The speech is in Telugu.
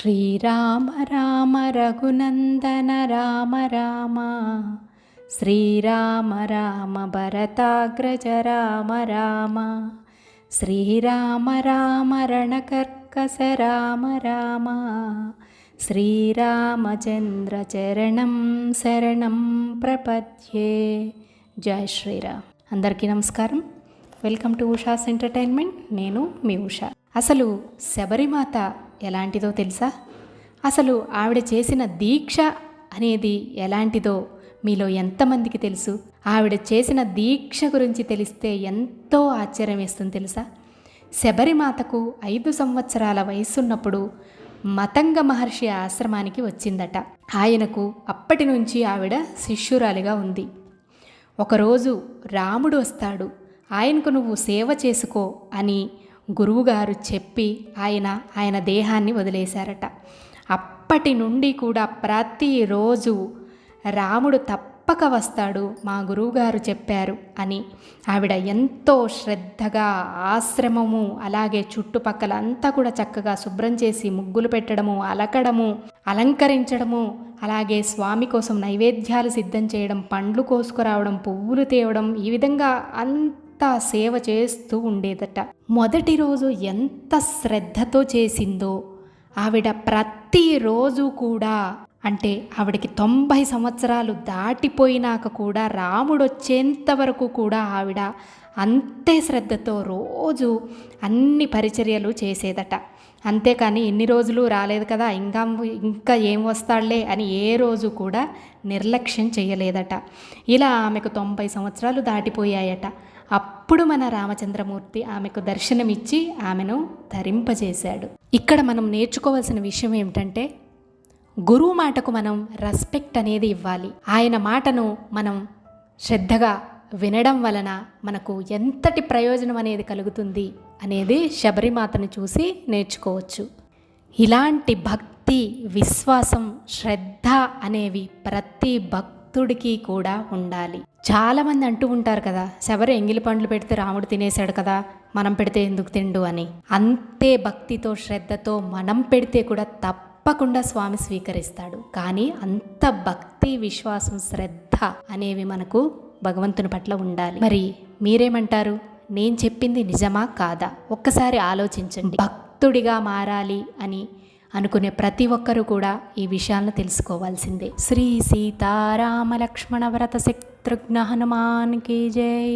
శ్రీరామ రామ రఘునందన రామ రామ శ్రీరామ రామ భరతాగ్రజ రామ రామ శ్రీరామ రామ రణకర్కస రామ రామ శ్రీరామచంద్ర చరణం శరణం ప్రపద్యే. జై శ్రీరామ్. అందరికీ నమస్కారం. Welcome to Usha's entertainment. నేను మీ ఉషా. అసలు శబరిమాత ఎలాంటిదో తెలుసా? అసలు ఆవిడ చేసిన దీక్ష అనేది ఎలాంటిదో మీలో ఎంతమందికి తెలుసు? ఆవిడ చేసిన దీక్ష గురించి తెలిస్తే ఎంతో ఆశ్చర్యం వేస్తుంది తెలుసా? శబరిమాతకు ఐదు సంవత్సరాల వయసున్నప్పుడు మతంగ మహర్షి ఆశ్రమానికి వచ్చిందట. ఆయనకు అప్పటి నుంచి ఆవిడ శిష్యురాలిగా ఉంది. ఒకరోజు రాముడు వస్తాడు. ఆయనకు నువ్వు సేవ చేసుకో అని గురువుగారు చెప్పి ఆయన ఆయన దేహాన్ని వదిలేశారట. అప్పటి నుండి కూడా ప్రతిరోజు రాముడు తప్పక వస్తాడు మా గురువుగారు చెప్పారు అని. ఆవిడ ఎంతో శ్రద్ధగా ఆశ్రమము అలాగే చుట్టుపక్కల అంతా కూడా చక్కగా శుభ్రం చేసి ముగ్గులు పెట్టడము అలకడము అలంకరించడము అలాగే స్వామి కోసం నైవేద్యాలు సిద్ధం చేయడం పండ్లు కోసుకురావడం పువ్వులు తేవడం ఈ విధంగా అంత సేవ చేస్తూ ఉండేదట. మొదటి రోజు ఎంత శ్రద్ధతో చేసిందో ఆవిడ ప్రతిరోజు కూడా అంటే ఆవిడకి తొంభై సంవత్సరాలు దాటిపోయినాక కూడా రాముడు వచ్చేంత వరకు కూడా ఆవిడ అంతే శ్రద్ధతో రోజు అన్ని పరిచర్యలు చేసేదట. అంతేకాని ఇన్ని రోజులు రాలేదు కదా ఇంకా ఇంకా ఏం వస్తాడులే అని ఏ రోజు కూడా నిర్లక్ష్యం చేయలేదట. ఇలా ఆమెకు తొంభై సంవత్సరాలు దాటిపోయాయట. అప్పుడు మన రామచంద్రమూర్తి ఆమెకు దర్శనమిచ్చి ఆమెను ధరింపజేశాడు. ఇక్కడ మనం నేర్చుకోవాల్సిన విషయం ఏమిటంటే గురువు మాటకు మనం రెస్పెక్ట్ అనేది ఇవ్వాలి. ఆయన మాటను మనం శ్రద్ధగా వినడం వలన మనకు ఎంతటి ప్రయోజనం అనేది కలుగుతుంది అనేది శబరిమాతను చూసి నేర్చుకోవచ్చు. ఇలాంటి భక్తి విశ్వాసం శ్రద్ధ అనేవి ప్రతి భక్తుడికి కూడా ఉండాలి. చాలామంది అంటూ ఉంటారు కదా శబరి ఎంగిలి పండ్లు పెడితే రాముడు తినేశాడు కదా మనం పెడితే ఎందుకు తిండు అని. అంతే భక్తితో శ్రద్ధతో మనం పెడితే కూడా తప్పకుండా స్వామి స్వీకరిస్తాడు. కానీ అంత భక్తి విశ్వాసం శ్రద్ధ అనేవి మనకు భగవంతుని పట్ల ఉండాలి. మరి మీరేమంటారు? నేను చెప్పింది నిజమా కాదా? ఒక్కసారి ఆలోచించండి. భక్తుడిగా మారాలి అని అనుకునే ప్రతి ఒక్కరూ కూడా ఈ విషయాలను తెలుసుకోవాల్సిందే. శ్రీ సీతారామ లక్ష్మణ వ్రత శత్రుఘ్న హనుమాన్కి జై.